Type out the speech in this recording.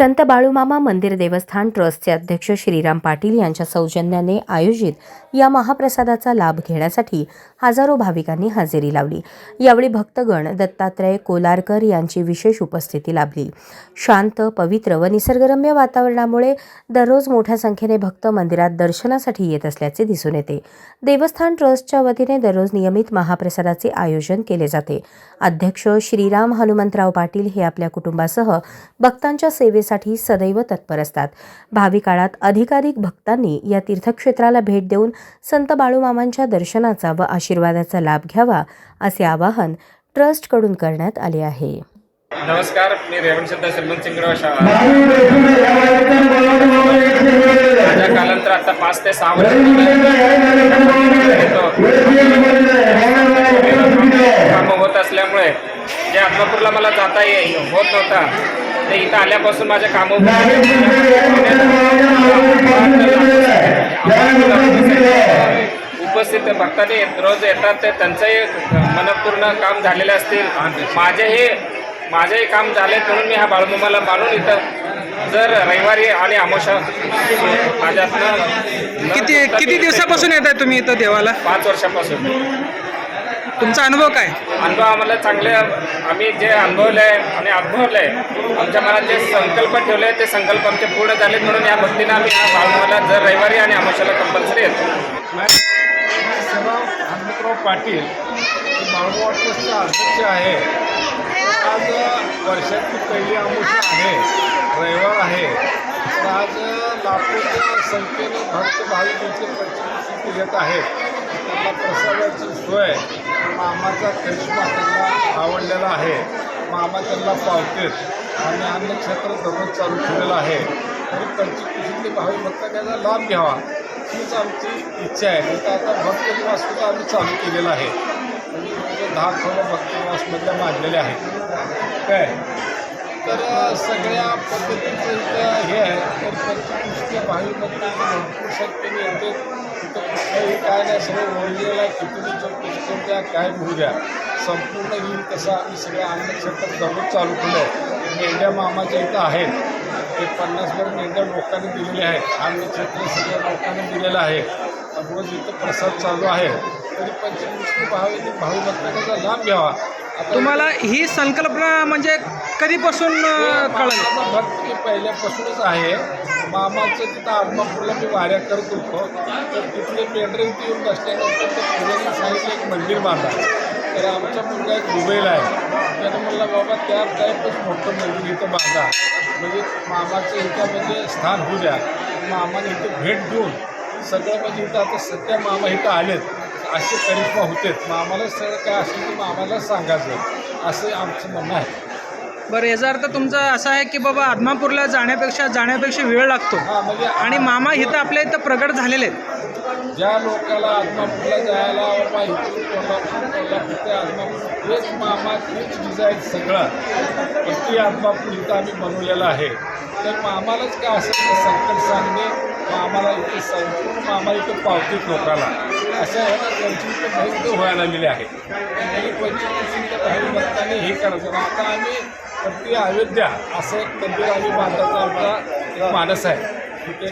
संत बाळूमामा मंदिर देवस्थान ट्रस्टचे अध्यक्ष श्रीराम पाटील यांच्या सौजन्याने आयोजित या महाप्रसादाचा लाभ घेण्यासाठी हजारो भाविकांनी हजेरी लावली. यावेळी भक्तगण दत्तात्रय कोलारकर यांची विशेष उपस्थिती लाभली. शांत पवित्र व निसर्गरम्य वातावरणामुळे दररोज मोठ्या संख्येने भक्त मंदिरात दर्शनासाठी येत असल्याचे दिसून येते. देवस्थान ट्रस्टच्या वतीने दररोज नियमित महाप्रसादाचे आयोजन केले जाते. अध्यक्ष श्रीराम हनुमंतराव पाटील हे आपल्या कुटुंबासह भक्तांच्या सेवेसाठी सदैव तत्पर असतात. भावी काळात अधिकाधिक भक्तांनी या तीर्थक्षेत्राला भेट देऊन संत बाळूमामांच्या दर्शनाचा व आशीर्वादाचा लाभ घ्यावा असे आवाहन ट्रस्टकडून करण्यात आले आहे. नमस्कार मी रेवण सिद्धा श्रीमंत सिंगराव शाळा माझ्या कालांतर आता पाच ते सहा वर्ष कामं होत असल्यामुळे जे आत्मापूरला मला जाता येईल होत नव्हता. ते इथं आल्यापासून माझ्या कामं उपस्थित भक्तांनी रोज येतात ते त्यांचंही मनपूर्ण काम झालेले असतील. माझेही माझेही काम झाले म्हणून मी हा बाळूमामाला मानून इथं जर रविवारी आणि आमोशा माझ्यातनं किती किती दिवसापासून येत आहे तुम्ही इथं देवाला? पाच वर्षापासून. तुमचा अनुभव काय? अनुभव आम्हाला चांगले आम्ही जे अनुभवले आणि अनुभवले आमच्या मनात जे संकल्प ठेवले ते संकल्प आमचे पूर्ण झाले म्हणून या भक्तीनं आम्ही बाळूमाला जर रविवारी आणि आमोशाला कंपल्सरी येतो सर्व हनुमंतराव पाटील बाळूमामा ट्रस्टचे अध्यक्ष आहे आज वर्षातली पहिली आमुषा आहे रविवार आहे. आज लाखोच्या संख्येने भक्त भाविक इथे प्रचिती येत आहेत. त्यांना प्रसादाची सोय मामाचा करिश्मा त्यांना आवडलेला आहे. मामा त्यांना पावतेत. आणि अन्नक्षेत्र दररोज चालू ठेवलेलं आहे. तरी पंचकृषीतले भावी भक्त त्याचा लाभ घ्यावा हीच आमची इच्छा आहे. नाही तर आता भक्त निवास सुद्धा आम्ही चालू केलेला आहे. म्हणजे दहा खोलं भक्त निवासमधल्या आहेत काय? तर सगळ्या पद्धतीचं हे आहे. तर पंचकृषीतल्या भाविक भक्त भरपूर शक्तीने येते काय नाही सगळं ओरिजिनल आहे किती द्या काय होऊ द्या संपूर्ण येईल तसं आम्ही सगळं अन्नक्षेत्र दररोज चालू केलं आहे मेंढ्या मामाच्या इथं आहेत. ते पन्नासभर मेंढ्या लोकांनी दिलेले आहेत. अन्नक्षेत्र सगळ्या लोकांनी दिलेलं आहे. रोज इथं प्रसाद चालू आहे. तरी पंचकृष्ण भावी भावी भक्तांचा लाभ घ्यावा. तुम्हाला ही संकल्पना म्हणजे कधीपासून अं, कळली? भक्त पहिल्यापासूनच आहे. मामाचं तिथं आत्मापूरला मी वाऱ्या करत होतो. तर तिथले इथे येऊन बसल्यानंतर पुजारी सांगितलं एक मंदिर बांधा. तर आमचा मुलगा एक दुबईला आहे. त्यानं म्हणलं बाबा त्या टाईपच मोठं मंदिर इथं बांधा. म्हणजे मामाचं इथं म्हणजे स्थान होऊ द्या. मामाने इथं भेट देऊन सगळं म्हणजे इथं आता सध्या मामा इथं आलेत. असे करिश्मा होतेत. मामाला सगळं काय असेल ते मामाला सांगायचं. असं आमचं म्हणणं आहे. बरं याचा अर्थ तुमचा असा आहे की बाबा आदमापूरला जाण्यापेक्षा जाण्यापेक्षा वेळ लागतो. हा म्हणजे आणि मामा इथं आपल्या इथं प्रगट झालेले आहेत. ज्या लोकाला आत्मापूरला जायला बाबा इथून कोल्हापूर कोल्हापूर ते आत्मापूर हेच मामा हेच डिझाईन सगळं. पण ती आत्मापूर इथं आम्ही बनवलेलं आहे. तर मामालाच काय असेल ते संकट सांगणे. आम्हाला इथे संपूर्ण आम्हाला इथं पावतीत लोकाला अशा त्यांची इथं बहुत व्हायला लागलेली आहे. आणि पंचकृषीच्या काही भक्तांनी हे करायचं. आता आम्ही प्रति अयोध्या असं एक मंदिर आम्ही बांधायचा आमचा एक मानस आहे. तिथे